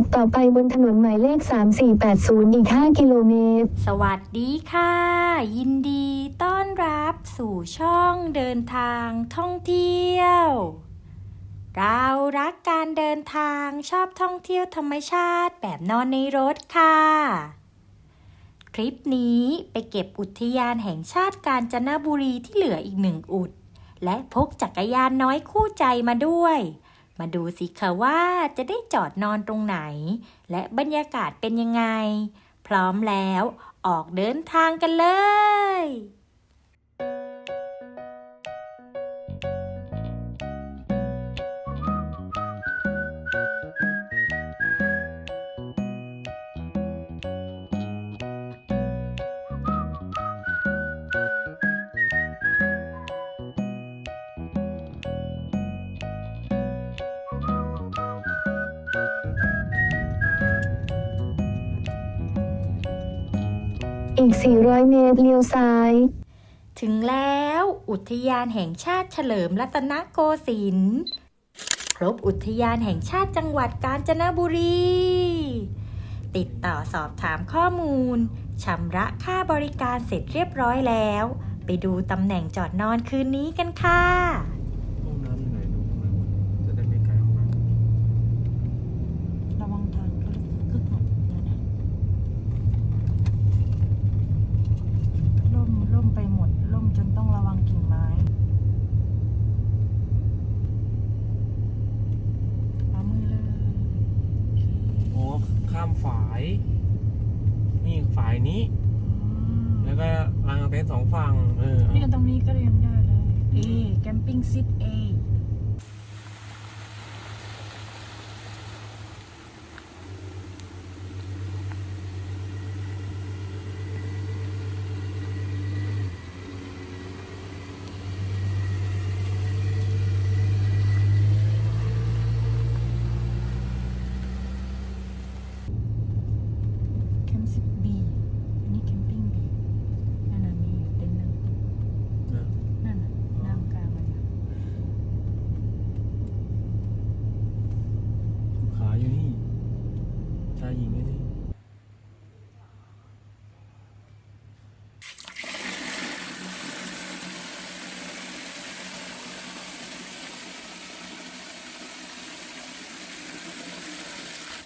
ขับต่อไปบนถนนหมายเลข 3480 อีก 5 กิโลเมตร สวัสดีค่ะ ยินดีต้อนรับสู่ช่องเดินทางท่องเที่ยว เรารักการเดินทางชอบท่องเที่ยวธรรมชาติแบบนอนในรถค่ะทริปนี้ไปเก็บอุทยานแห่งชาติกาญจนบุรีที่เหลืออีกหนึ่งอุด และพกจักรยานน้อยคู่ใจมาด้วย มาดูสิคะว่าจะได้จอดนอนตรงไหน และบรรยากาศเป็นยังไง พร้อมแล้วออกเดินทางกันเลย อีก 400 เมตรเลี้ยวซ้าย ถึงแล้วอุทยานแห่งชาติเฉลิมรัตนโกสินทร์ครบอุทยานแห่งชาติจังหวัดกาญจนบุรี ติดต่อสอบถามข้อมูลชำระค่าบริการเสร็จเรียบร้อยแล้ว ไปดูตำแหน่งจอดนอนคืนนี้กันค่ะ ห้องน้ำอยู่ไหนดูห้องน้ำจะได้ไม่ไกลห้องน้ำ ระวังทางก็กึกหน่อยเดี๋ยวนะล่มล่มไปหมด ล่มจนต้องระวังกิ่งไม้ขวามือเลย โอ้ข้ามฝาย นี่ฝายนี้ แล้วก็รางเต็นท์สองฝั่งเออ นี่กันตรงนี้ก็เรียนได้เลยเอแคมปิ้งซิทเอแคมป์ซิทบีอันนี้แคมปิ้งบีนั่นน่ะมีอยู่เต็นท์หนึ่ง นะ นั่นน่ะน้ำกลางมันน่ะ ขาอยู่นี่ ชายหญิงอยู่นี่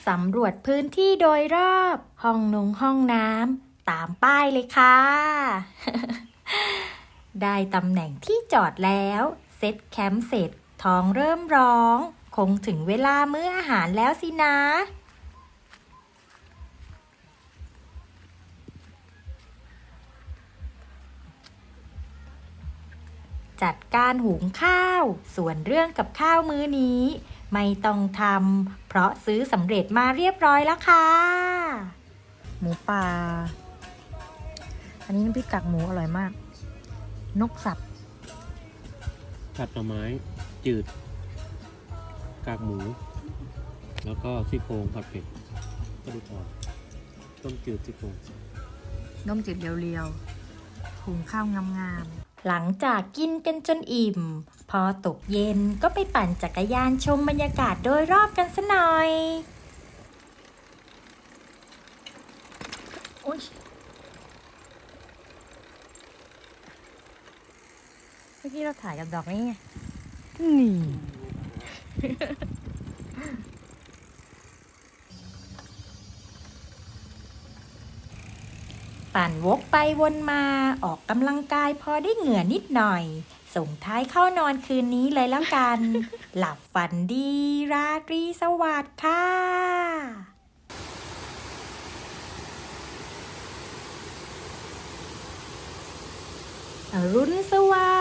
สำรวจพื้นที่โดยรอบ ห้องนงห้องน้ำตามป้ายเลยค่ะ ได้ตำแหน่งที่จอดแล้ว เซ็ตแคมป์เสร็จท้องเริ่มร้อง คงถึงเวลามื้ออาหารแล้วสินะจัดการหุงข้าว ส่วนเรื่องกับข้าวมื้อนี้ ไม่ต้องทำเพราะซื้อสำเร็จมาเรียบร้อยแล้วค่ะ หมูป่า อันนี้น้ำพริกกากหมูอร่อยมาก นกสับ ผัดหน่อไม้ จืด กากหมู แล้วก็ซี่โครงผัดเผ็ดกระดูกอ่อนต้มจืดซี่โครงน้มจืดเรียวๆหุงข้าวงามหลังจากกินกันจนอิ่ม พอตกเย็นก็ไปปั่นจักรยานชมบรรยากาศโดยรอบกันสะหน่อยๆโอ้ยเมื่อกี้เราถ่ายกับดอกนี้ไง นี่ ปั่นวกไปวนมาออกกำลังกายพอได้เหงื่อนิดหน่อย ส่งท้ายเข้านอนคืนนี้เลยแล้วกัน หลับฝันดี ราตรีสวัสดิ์ค่ะอรุณสวั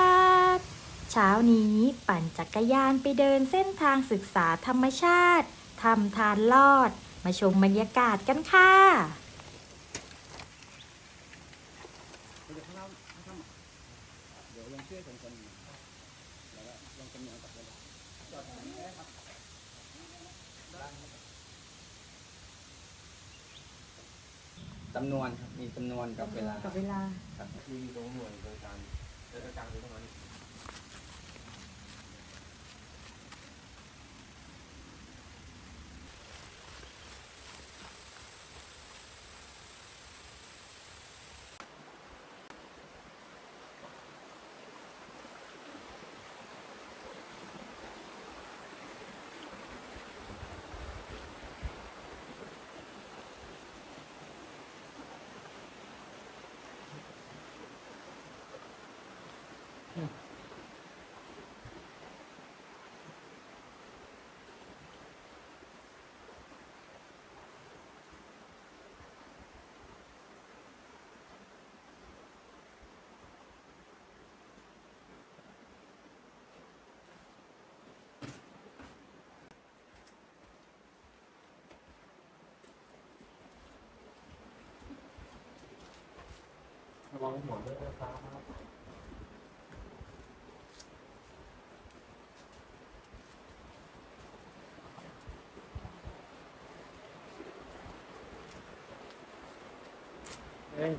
สดิ์เช้านี้ปั่นจักรยานไปเดินเส้นทางศึกษาธรรมชาติทำทานลอด มาชมบรรยากาศกันค่ะ จำนวนครับมีจำนวนกับเวลา กับเวลา ครับมีตรงหน่วยบริการเดินกลางอยู่ตรงนั้ นวังหัวด้วยนะครับเฮ้ย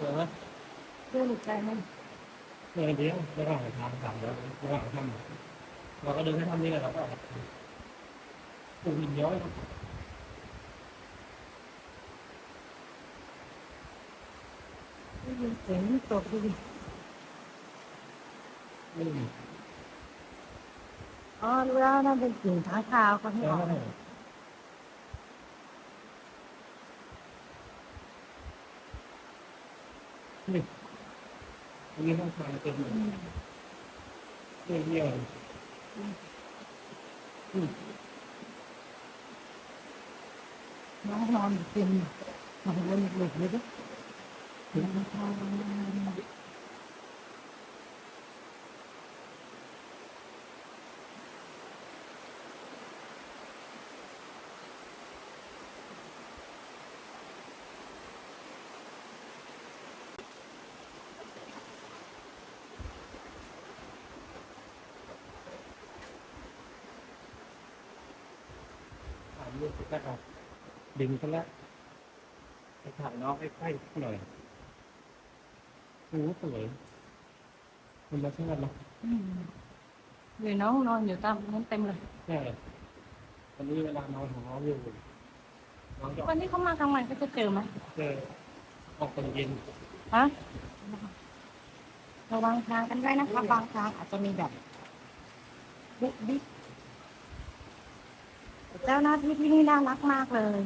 ไม่ชอบเออดูหนุกใจไหมเดินเดียวระหว่างทางกลับแล้วระหว่างทำเราก็เดินให้ทำนี่แหละเราก็ปลูกหินย้อยครับได้ยินเสียงตกดูดิไม่มีอ๋อรู้แล้วนั่นเป็นกิ่งค้างคาวเขาให้แล้อวอก นี่อันนี้ห้องทางเต็มเลยเที่ยวเที่ยวน้องนอนอยู่เต็มนอนบนหลุมเลยด้วยถาม ลูกก็ได้ดึงกันแล้วไปถ่ายน้องใกล้ๆหน่อยโอ้สวยธรรมชาติเนาะเดี๋ยวน้องนอนอยู่ตามนั้นเต็มเลยใช่วันนี้เวลานอนของน้องอยู่น้องจะวันที่เขามากลางวันก็จะเจอไหมเจอออกตอนเย็นฮะระวังทางกันด้วยนะคะบางทางอาจจะมีแบบบุ๊กบิ๊ก เจ้าหน้าที่ที่นี่น่ารักมากเลย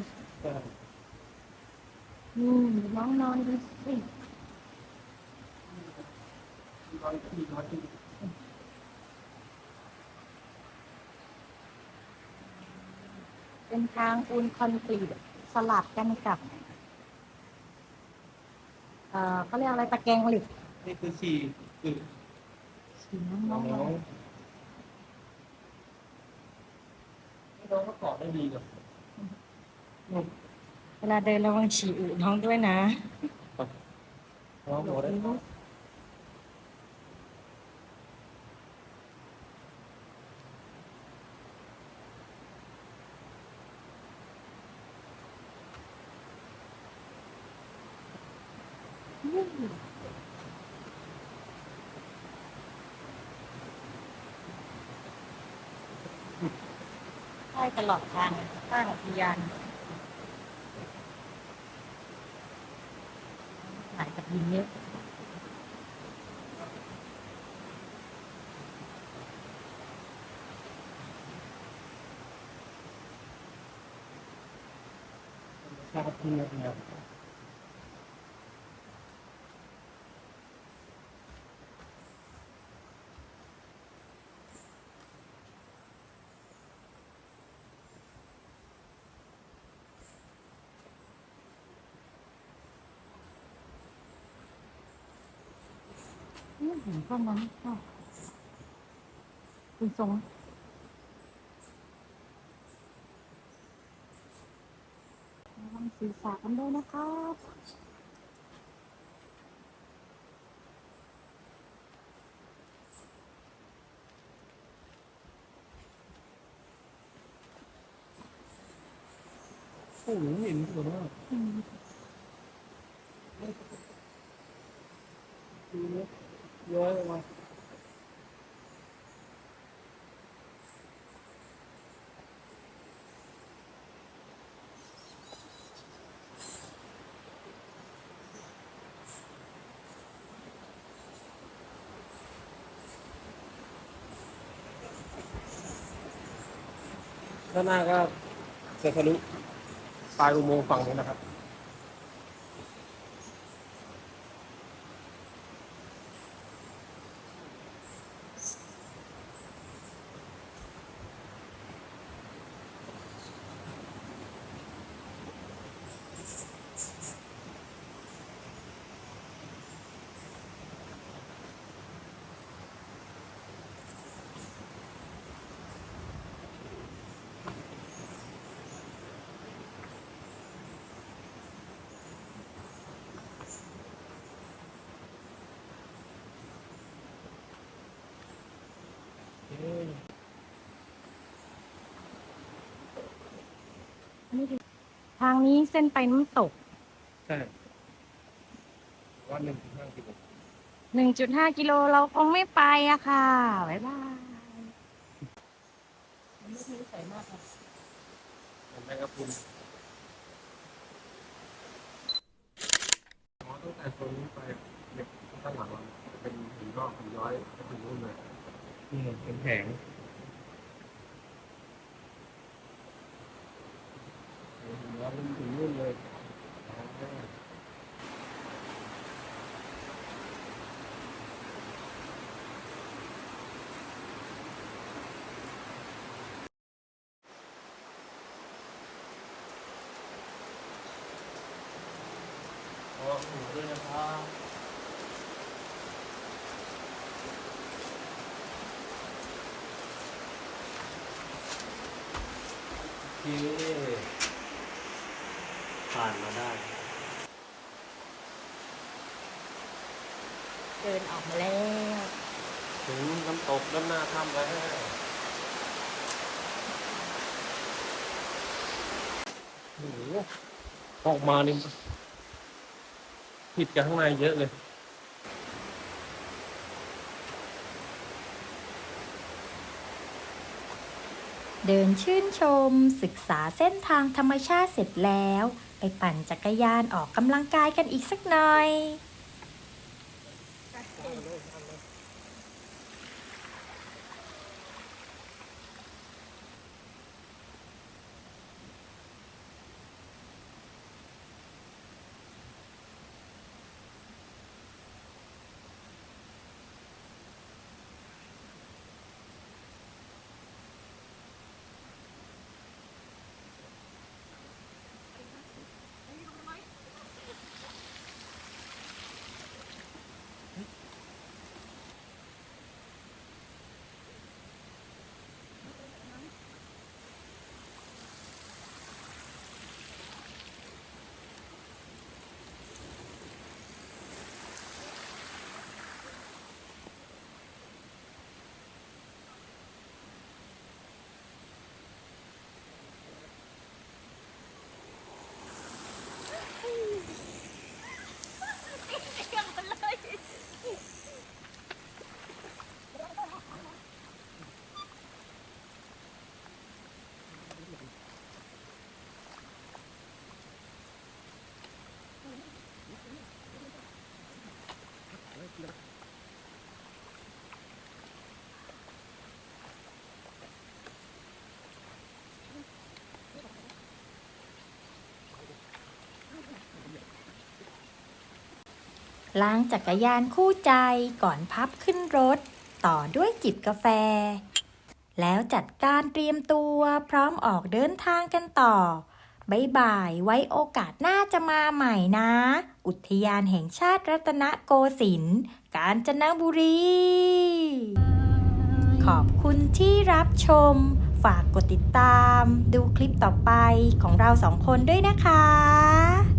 อืมน้องนอนดูสิร้อยที่ร้อยที่เป็นทางปูนคอนกรีตสลับกันกับ เอ่อเขาเรียกอะไรตะแกรงเหล็ก นี่คือสี่คือ สีน้องน้อง น้อง น้องก็เกาะได้ดีเลยเวลาเดินระวังฉี่อึน้องด้วยนะน้องหัว ได้ตลอดทางใต้อุทยานถ่ายกับยินเยอะชาติที่เงียบเงียบอืม เห็นพวกนั้นก็คุณทรงระวังศีรษะกันด้วยนะครับโอ้โหเห็นตัวมากอืมดูเย้อยอะเลยว่ะด้านหน้าก็จะทะลุปลายอุโมงค์ฝั่งนี้นะครับ นางนี้เส้นไปน้ำตก ใช่ว่าหนึ่งถึงห้ากิโลหนึ่งจุดห้ากิโลเราคงไม่ไปอะค่ะ บ๊ายบายแมงกะพรุนอ๋อตั้งแต่ตรงนี้ไปเนี่ยข้างหลังเราจะเป็นหินงอกหินย้อยไปถึงนู่นเลยอืมเป็นแผงหินย้อยมันถึงนู่นเลยอ๋อ ขอหูด้วยนะครับโอเคผ่านมาได้เดินออกมาแล้ว ถึงน้ำตกด้านหน้าถ้ำแล้วโอ้โหออกมานี่ ผิดกับข้างในเยอะเลย เดินชื่นชม ศึกษาเส้นทางธรรมชาติเสร็จแล้ว ไปปั่นจักรยานออกกำลังกายกันอีกสักหน่อย ล้างจักรยานคู่ใจก่อนพับขึ้นรถ ต่อด้วยจิบกาแฟ แล้วจัดการเตรียมตัวพร้อมออกเดินทางกันต่อบายบาย ไว้โอกาสหน้าจะมาใหม่นะ อุทยานแห่งชาติรัตนโกสินทร์กาญจนบุรี ขอบคุณที่รับชม ฝากกดติดตาม ดูคลิปต่อไปของเราสองคนด้วยนะคะ